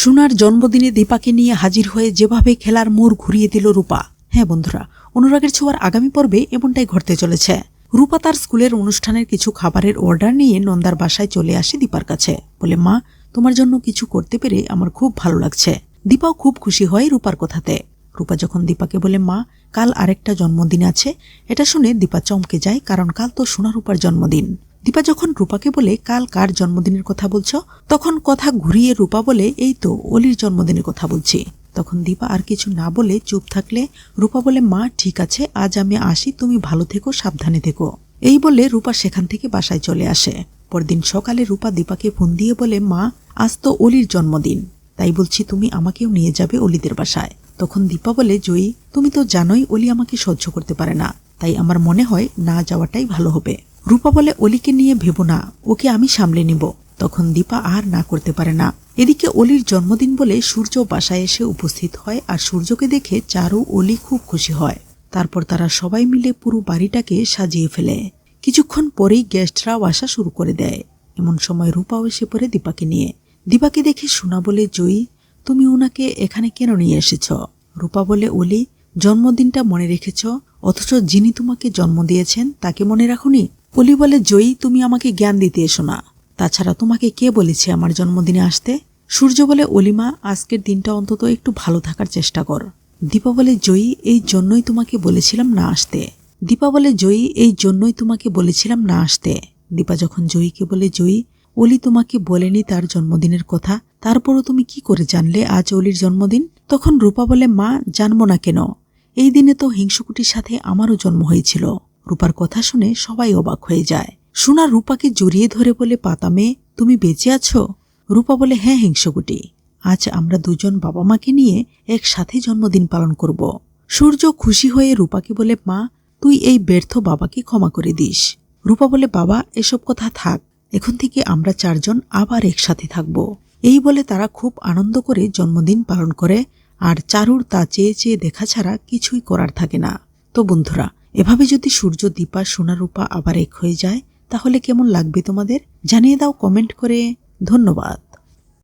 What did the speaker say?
সোনার জন্মদিনে দীপাকে নিয়ে হাজির হয়ে যেভাবে খেলার মোড় ঘুরিয়ে দিল রূপা। হ্যাঁ বন্ধুরা, অনুরাগের ছোঁয়ার আগামী পর্বে এমনটাই ঘটতে চলেছে। রূপা তার স্কুলের অনুষ্ঠানের কিছু খাবারের অর্ডার নিয়ে নন্দার বাসায় চলে আসে দীপার কাছে। বলে, মা, তোমার জন্য কিছু করতে পেরে আমার খুব ভালো লাগছে দীপাও খুব খুশি হয় রূপার কথাতে। রূপা যখন দীপাকে বলে, মা, কাল আরেকটা জন্মদিন আছে, এটা শুনে দীপা চমকে যায়, কারণ কাল তো সোনা রূপার জন্মদিন। দীপা যখন রূপাকে বলে, কাল কার জন্মদিনের কথা বলছো? তখন কথা ঘুরিয়ে রূপা বলে, এই তো, অলির জন্মদিনের কথা বলছি। তখন দীপা আর কিছু না বলে চুপ থাকলে রূপা বলে, মা, ঠিক আছে, আজ আমি আসি, তুমি ভালো থেকো, সাবধানে থেকো। এই বলে রূপা সেখান থেকে বাসায় চলে আসে। পরদিন সকালে রূপা দীপাকে ফোন দিয়ে বলে, মা, আজ তো অলির জন্মদিন, তাই বলছি তুমি আমাকেও নিয়ে যাবে অলিদের বাসায়। তখন দীপা বলে, জয়ী, তুমি তো জানোই অলি আমাকে সহ্য করতে পারে না, তাই আমার মনে হয় না যাওয়াটাই ভালো হবে। রূপা বলে, অলিকে নিয়ে ভেবো না, ওকে আমি সামলে নিব। তখন দীপা আর না করতে পারে না। এদিকে অলির জন্মদিন বলে সূর্য বাসায় এসে উপস্থিত হয় আর সূর্যকে দেখে চারু অলি খুব খুশি হয়। তারপর তারা সবাই মিলে পুরো বাড়িটাকে সাজিয়ে ফেলে। কিছুক্ষণ পরেই গেস্টরাও আসা শুরু করে দেয়। এমন সময় রূপাও এসে পড়ে দীপাকে নিয়ে। দীপাকে দেখে শোনা বলে, জয়ী, তুমি ওনাকে এখানে কেন নিয়ে এসেছ? রূপা বলে, অলি, জন্মদিনটা মনে রেখেছ, অথচ যিনি তোমাকে জন্ম দিয়েছেন তাকে মনে রাখুনি? অলি বলে, জয়ী, তুমি আমাকে জ্ঞান দিতে এসো না। তাছাড়া তোমাকে কে বলেছে আমার জন্মদিনে আসতে? সূর্য বলে, অলিমা, আজকের দিনটা অন্তত একটু ভালো থাকার চেষ্টা কর। দীপা বলে, জয়ী, এই জন্যই তোমাকে বলেছিলাম না আসতে। দীপা বলে, জয়ী, এই জন্যই তোমাকে বলেছিলাম না আসতে। দীপা যখন জয়ীকে বলে, জয়ী, অলি তোমাকে বলেনি তার জন্মদিনের কথা, তারপরও তুমি কি করে জানলে আজ অলির জন্মদিন? তখন রূপা বলে, মা, জানব না কেন। এই দিনে তো হিংসুকুটির সাথে আমারও জন্ম হয়েছিল। রূপার কথা শুনে সবাই অবাক হয়ে যায়। সোনা রূপাকে জড়িয়ে ধরে বলে, পাতা মেয়ে, তুমি বেঁচে আছো? রূপা বলে হ্যাঁ হিংসকুটি, আজ আমরা দুজন বাবা মাকে নিয়ে একসাথে জন্মদিন পালন করব। সূর্য খুশি হয়ে রূপাকে বলে, মা, তুই এই ব্যর্থ বাবাকে ক্ষমা করে দিস। রূপা বলে, বাবা, এসব কথা থাক, এখন থেকে আমরা চারজন আবার একসাথে থাকব। এই বলে তারা খুব আনন্দ করে জন্মদিন পালন করে, আর চারুর তা চেয়ে চেয়ে দেখা ছাড়া কিছুই করার থাকে না। তো বন্ধুরা এভাবে যদি সূর্য, দীপা, সোনারূপা আবার এক হয়ে যায়, তাহলে কেমন লাগবে তোমাদের? জানিয়ে দাও কমেন্ট করে। ধন্যবাদ।